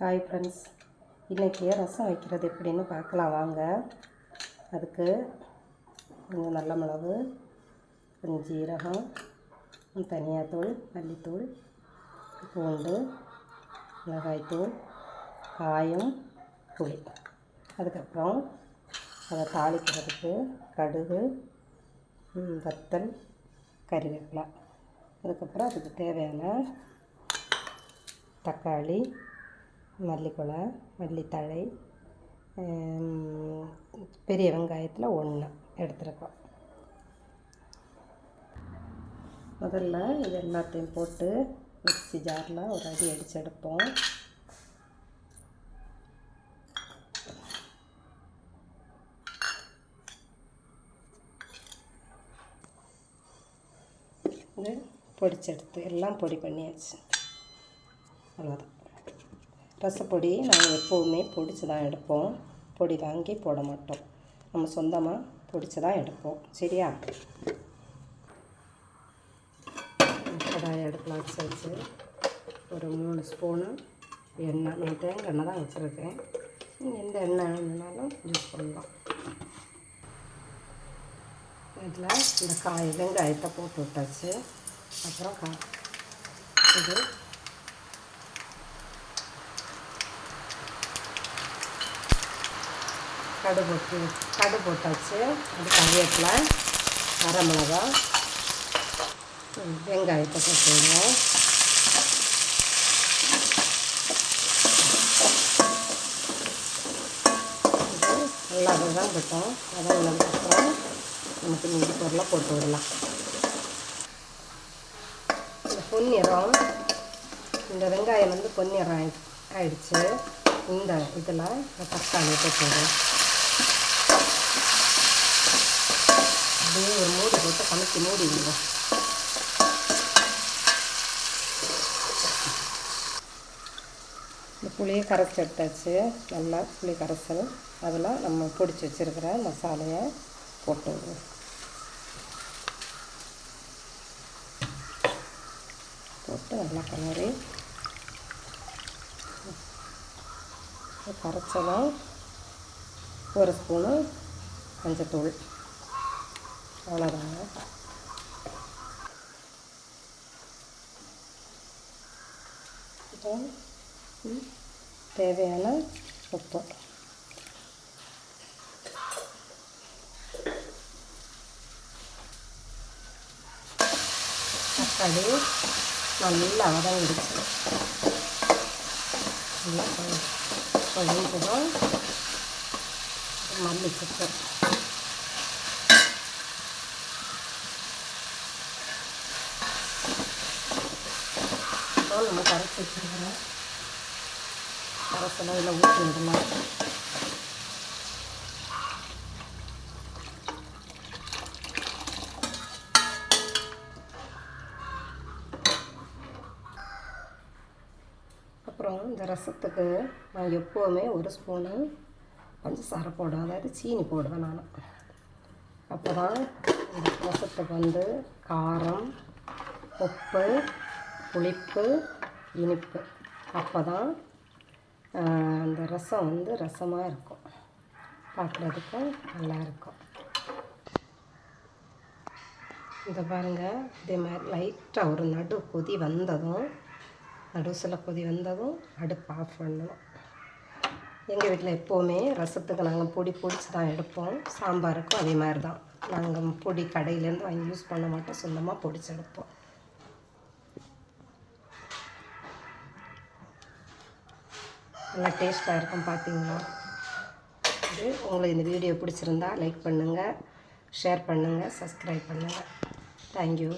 Hi friends இன்றைக்கி ரசம் வைக்கிறது எப்படின்னு பார்க்கலாம். வாங்க. அதுக்கு கொஞ்சம் நல்ல மிளகு கொஞ்சம் ஜீரகம் தனியாத்தூள் மல்லித்தூள் பூண்டு மிளகாய்த்தூள் காயம் புளி. அதுக்கப்புறம் அதை தாளிக்கிறதுக்கு கடுகு வத்தல் கறிவேப்பிலை. அதுக்கப்புறம் அதுக்கு தேவையான தக்காளி மல்லிக்குலை மல்லித்தழை பெரிய வெங்காயத்தில் ஒன்று எடுத்துருக்கோம். முதல்ல இது எல்லாத்தையும் போட்டு மிக்ஸி ஜாரில் ஒரு அடி அடித்து எடுப்போம். இது பொடிச்செடுத்து எல்லாம் பொடி பண்ணியாச்சு. அவ்வளோதான் ரசப்பொடி நாங்கள் எப்போவுமே பொடிச்சு தான் எடுப்போம். பொடி வாங்கி போட மாட்டோம். நம்ம சொந்தமாக பொடிச்சு தான் எடுப்போம். சரியா? கடாயை அடுப்பில் வச்சு ஒரு மூணு ஸ்பூனு எண்ணெய். நான் தேங்காய் எண்ணெய் தான் வச்சுருக்கேன். நீங்கள் எந்த எண்ணெய் வேணுனாலும் யூஸ் பண்ணலாம். இதில் இந்த காய் வெங்காயத்தை போட்டு விட்டாச்சு. அப்புறம் கா இது கடு போட்டு கடு போட்டாச்சு. அது கருவேப்பிலை அரை மிளகா வெங்காயத்தை வெங்காயத்தை நல்லா இது நல்லா அதை உள்ளதுக்கப்புறம் நமக்கு மீதி பொருளை போட்டு விடலாம். இந்த பொன்னிறம் இந்த வெங்காயம் வந்து பொன்னிறம் ஆயிடுச்சு. இந்த இதில் தக்காளி போட்டு போட்டுவிடும் அப்படியே ஒரு மூடி போட்டு கலக்கி மூடிடுங்க இந்த புளியை கரைச்சி எடுத்தாச்சு. நல்லா புளி கரைசல். அதில் நம்ம பொடிச்சு வச்சுருக்கிற மசாலையை போட்டு விடுவோம் போட்டு நல்லா கலரி கரைச்சதும் ஒரு ஸ்பூனு மஞ்சத்தூள். அவ்வளோதாங்க தேவையான உப்பு. தக்காளி நல்லா வதங்கிடுச்சு. நல்லா கொழிஞ்சதும் மல்லி சுத்தம் நம்ம கரைச்சி வச்சுருக்கிறோம். கரைசலை இதில் ஊற்றி விடலாம் அப்புறம் இந்த ரசத்துக்கு நான் எப்போவுமே ஒரு ஸ்பூனு பஞ்சசாரை போடுவேன். அதாவது சீனி போடுவேன் நான். அப்போ தான் இந்த ரசத்துக்கு வந்து காரம் உப்பு புளிப்பு இனிப்பு. அப்போ தான் அந்த ரசம் வந்து ரசமாக இருக்கும். பார்க்குறதுக்கும் நல்லாயிருக்கும் இந்த பாருங்கள் இதே மாதிரி லைட்டாக ஒரு நடு கொதி வந்ததும் நடுசில் கொதி வந்ததும் அடுப்பு ஆஃப் பண்ணணும். எங்கள் வீட்டில் எப்போவுமே ரசத்துக்கு நாங்கள் பொடி பொடிச்சு தான் எடுப்போம். சாம்பாருக்கும் அதே மாதிரி தான் நாங்கள் பொடி கடையிலேருந்து வாங்கி யூஸ் பண்ண மாட்டோம். சொந்தமாக பொடிச்சு எடுப்போம். நல்லா டேஸ்ட்டாக இருக்கும் பார்த்தீங்களா இது உங்களுக்கு இந்த வீடியோ பிடிச்சிருந்தா லைக் பண்ணுங்கள் ஷேர் பண்ணுங்கள் சப்ஸ்கிரைப் பண்ணுங்கள் தேங்க்யூ